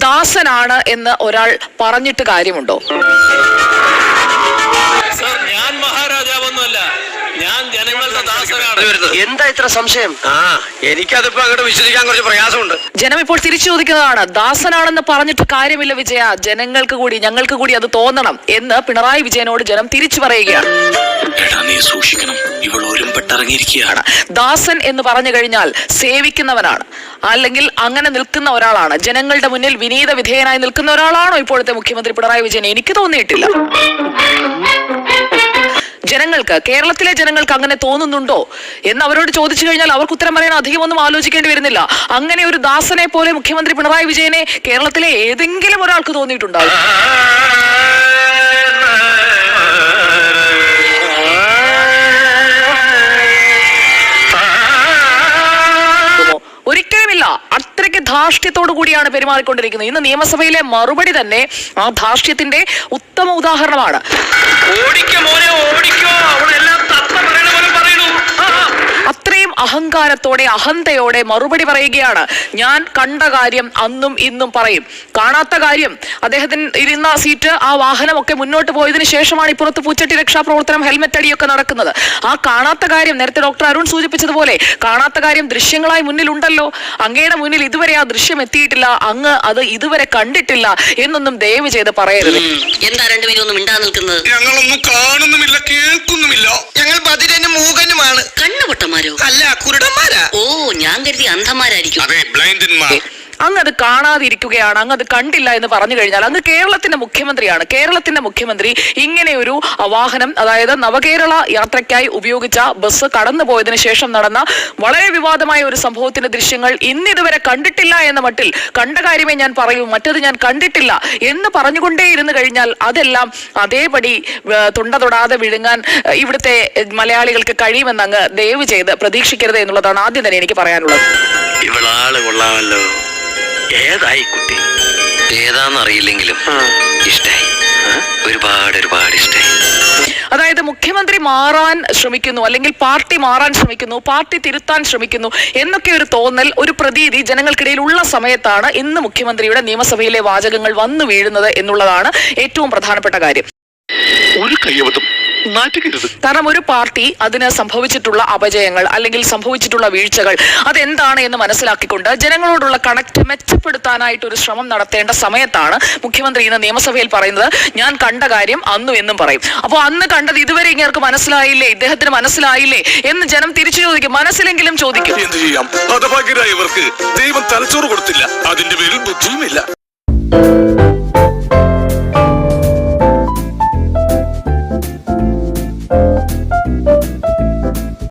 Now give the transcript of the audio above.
ദാസനാണ് എന്ന് ഒരാൾ പറഞ്ഞിട്ട് കാര്യമുണ്ടോ? എന്താ ഇത്ര സംശയം? ആ എനിക്കതിപ്പോ അങ്ങോട്ട് വിശ്വസിക്കാൻ കുറച്ച് പ്രയാസമുണ്ട്. ജനം ഇപ്പോൾ തിരിച്ചു ചോദിക്കുന്നതാണ് ദാസനാണെന്ന് പറഞ്ഞിട്ട് കാര്യമില്ല വിജയ. ജനങ്ങൾക്ക് കൂടി ഞങ്ങൾക്ക് കൂടി അത് തോന്നണം എന്ന് പിണറായി വിജയനോട് ജനം തിരിച്ചു പറയുകയാണ്. എടാ നീ സൂക്ഷിക്കണം. ഇവൾ ഒരുമ്പെട്ടിറങ്ങിയിരിക്കുകയാണ്. ദാസൻ എന്ന് പറഞ്ഞു കഴിഞ്ഞാൽ സേവിക്കുന്നവനാണ്. അല്ലെങ്കിൽ അങ്ങനെ നിൽക്കുന്ന ഒരാളാണ്. ജനങ്ങളുടെ മുന്നിൽ വിനീത വിധേയനായി നിൽക്കുന്ന ഒരാളാണോ ഇപ്പോഴത്തെ മുഖ്യമന്ത്രി പിണറായി വിജയൻ? എനിക്ക് തോന്നിയിട്ടില്ല. ജനങ്ങൾക്ക് കേരളത്തിലെ ജനങ്ങൾക്ക് അങ്ങനെ തോന്നുന്നുണ്ടോ? എന്ന് അവരോട് ചോദിച്ചു കഴിഞ്ഞാൽ അവർക്ക് ഉത്തരം പറയാൻ അധികം ഒന്നും ആലോചിക്കേണ്ടി വരുന്നില്ല. അങ്ങനെ ഒരു ദാസനെ പോലെ മുഖ്യമന്ത്രി പിണറായി വിജയനെ കേരളത്തിലെ ഏതെങ്കിലും ഒരാൾക്ക് തോന്നിയിട്ടുണ്ടാവും. ധാർഷ്ട്യത്തോടു കൂടിയാണ് പെരുമാറിക്കൊണ്ടിരിക്കുന്നത്. ഇന്ന് നിയമസഭയിലെ മറുപടി തന്നെ ആ ധാർഷ്ട്യത്തിന്റെ ഉത്തമ ഉദാഹരണമാണ്. ഓടിക്കോ മോനെ ഓടിക്കോ. അഹങ്കാരത്തോടെ അഹന്തയോടെ മറുപടി പറയുകയാണ്. ഞാൻ കണ്ട കാര്യം അന്നും ഇന്നും പറയും. കാണാത്ത കാര്യം അദ്ദേഹത്തിന് ഇരുന്ന സീറ്റ് ആ വാഹനമൊക്കെ മുന്നോട്ട് പോയതിനു ശേഷമാണ് ഇപ്പുറത്ത് പൂച്ചട്ടി രക്ഷാപ്രവർത്തനം ഹെൽമെറ്റ് അടിയൊക്കെ നടക്കുന്നത്. ആ കാണാത്ത കാര്യം നേരത്തെ ഡോക്ടർ അരുൺ സൂചിപ്പിച്ചതുപോലെ കാണാത്ത കാര്യം ദൃശ്യങ്ങളായി മുന്നിലുണ്ടല്ലോ. അങ്ങയുടെ മുന്നിൽ ഇതുവരെ ആ ദൃശ്യം എത്തിയിട്ടില്ല. അങ്ങ് അത് ഇതുവരെ കണ്ടിട്ടില്ല എന്നൊന്നും ദയവ് ചെയ്ത് പറയരുത്. എന്താ രണ്ടുപേരും ഒന്നും മിണ്ടാ നിൽക്കുന്നത്? ഞങ്ങളൊന്നും കാണുന്നുമില്ല കേൾക്കുന്നുമില്ല. ഞങ്ങൾ ബദിരനും മൂകനുമാണ്. കണ്ണുപൊട്ടന്മാരോ അല്ല കുരുടന്മാരാ. ഓ ഞാൻ കരുതി അന്ധന്മാരായിരിക്കും. അതെ ബ്ലൈൻഡന്മാർ. അങ്ങ് അത് കാണാതിരിക്കുകയാണ് അങ്ങ് അത് കണ്ടില്ല എന്ന് പറഞ്ഞു കഴിഞ്ഞാൽ അങ്ങ് കേരളത്തിന്റെ മുഖ്യമന്ത്രിയാണ്. കേരളത്തിന്റെ മുഖ്യമന്ത്രി ഇങ്ങനെ ഒരു വാഹനം അതായത് നവകേരള യാത്രയ്ക്കായി ഉപയോഗിച്ച ബസ് കടന്നു പോയതിനു ശേഷം നടന്ന വളരെ വിവാദമായ ഒരു സംഭവത്തിന്റെ ദൃശ്യങ്ങൾ ഇന്നിതുവരെ കണ്ടിട്ടില്ല എന്ന മട്ടിൽ കണ്ട കാര്യമേ ഞാൻ പറയൂ മറ്റത് ഞാൻ കണ്ടിട്ടില്ല എന്ന് പറഞ്ഞുകൊണ്ടേ ഇരുന്നു കഴിഞ്ഞാൽ അതെല്ലാം അതേപടി തുണ്ട തൊടാതെ വിഴുങ്ങാൻ ഇവിടുത്തെ മലയാളികൾക്ക് കഴിയുമെന്ന് അങ്ങ് ദയവ് ചെയ്ത് പ്രതീക്ഷിക്കരുത് എന്നുള്ളതാണ് ആദ്യം തന്നെ എനിക്ക് പറയാനുള്ളത്. ഇവളാൾ കൊള്ളാമല്ലോ. ഏതായി കുട്ടി? ഏതാന്നറിയില്ലെങ്കിലും ഇഷ്ടായി. ഒരുപാട് ഒരുപാട് ഇഷ്ടായി. അതായത് മുഖ്യമന്ത്രി മാറാൻ ശ്രമിക്കുന്നു അല്ലെങ്കിൽ പാർട്ടി മാറാൻ ശ്രമിക്കുന്നു പാർട്ടി തിരുത്താൻ ശ്രമിക്കുന്നു എന്നൊക്കെ ഒരു തോന്നൽ ഒരു പ്രതീതി ജനങ്ങൾക്കിടയിൽ ഉള്ള സമയത്താണ് ഇന്ന് മുഖ്യമന്ത്രിയുടെ നിയമസഭയിലെ വാചകങ്ങൾ വന്നു വീഴുന്നത് എന്നുള്ളതാണ് ഏറ്റവും പ്രധാനപ്പെട്ട കാര്യം. ഒരു കയ്യബദ്ധം കാരണം ഒരു പാർട്ടി അതിന് സംഭവിച്ചിട്ടുള്ള അപജയങ്ങൾ അല്ലെങ്കിൽ സംഭവിച്ചിട്ടുള്ള വീഴ്ചകൾ അതെന്താണ് എന്ന് മനസ്സിലാക്കിക്കൊണ്ട് ജനങ്ങളോടുള്ള കണക്ട് മെച്ചപ്പെടുത്താനായിട്ട് ഒരു ശ്രമം നടത്തേണ്ട സമയത്താണ് മുഖ്യമന്ത്രി ഇന്ന് നിയമസഭയിൽ പറയുന്നത് ഞാൻ കണ്ട കാര്യം അന്നു എന്നും പറയും. അപ്പോൾ അന്ന് കണ്ടത് ഇതുവരെ ഇങ്ങനെ മനസ്സിലായില്ലേ? ഇദ്ദേഹത്തിന് മനസ്സിലായില്ലേ? എന്ന് ജനം തിരിച്ചു ചോദിക്കും. മനസ്സിലെങ്കിലും ചോദിക്കും. എന്ത് ചെയ്യാം? ഹതഭാഗ്യരായവർക്ക് ദൈവം തലച്ചോറ് കൊടുത്തില്ല. അതിന്റെ പേരിൽ ബുദ്ധിയുമില്ല.